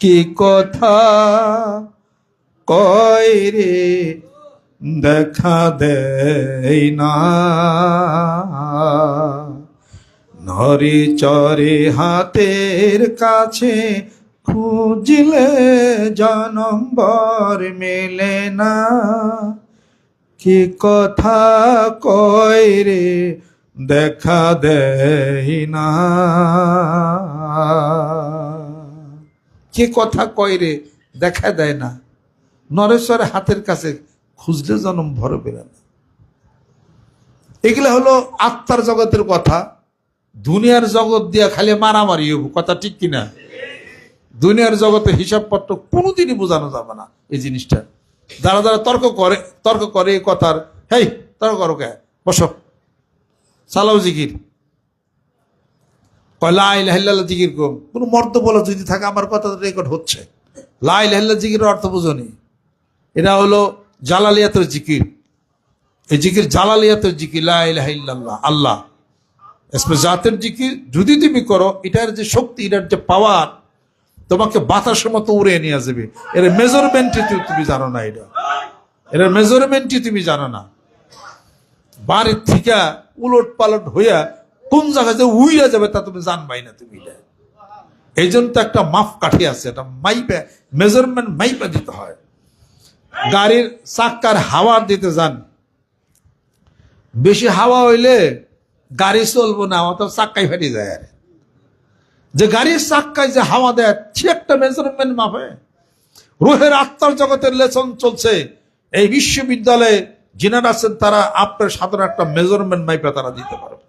কি কথা কয় রে? দেখা দেয় না। নরি চরে হাতের কাছে খুঁজলে জনম্বর মেলে না। কি কথা কয় রে? দেখা দেয় না। কে কথা কয় রে? দেখা দেয় না। নরেশ্বর হাতের কাছে খুঁজলে জনম ভরবে না। এগুলো হলো আত্মার জগতের কথা। দুনিয়ার জগৎ দিয়া খালি মারামারি হব কথা ঠিক কিনা? দুনিয়ার জগতে হিসাবপত্র কোনোদিনই বোঝানো যাবে না এই জিনিসটা। যারা যারা তর্ক করে তর্ক করে এই কথার, হেই, তর্ক করো কে? বসো। চালাও জিকির। কয় লাই লাহিল্লা জিকির কম কোনো মর্দ বলা, যদি থাকে আমার কথা রেকর্ড হচ্ছে। লাই লাহিল্লা জিকির অর্থ বুঝনি এটা হলো জালালিয়াতের জিকির। এই জিকির জালালিয়াতের জিকির লাহিল্লাহ আল্লাহ। জাতের জিকির, যদি তুমি করো, এটার যে শক্তি, এটার যে পাওয়ার তোমাকে বাতাসের মতো উড়ে নিয়ে যাবে। এর মেজারমেন্টে তুমি জানো না এটা। এর মেজারমেন্টই তুমি জানো না। বাড়ির থেকে উলট পালট হইয়া কোন জায়গায় যে যাবে তা তুমি জানবাই না তুমি এই জন্য তো একটা মাপ কাঠি আছে, এটা মাইপে মেজারমেন্ট মাইপে দিতে হয়। গাড়ির চাক্কার হাওয়া দিতে যান। বেশি হাওয়া হইলে গাড়ি চলবো না অত চাক্কাই ফেটে যায় আর। যে গাড়ির চাক্কায় যে হাওয়া দেয়, সে একটা মেজারমেন্ট মাপে রুহের আত্মার জগতের লেসন চলছে। এই বিশ্ববিদ্যালয়ে যিনারা আছেন, তারা আপনার সাধারণ একটা মেজারমেন্ট মাইপে তারা দিতে পারবে।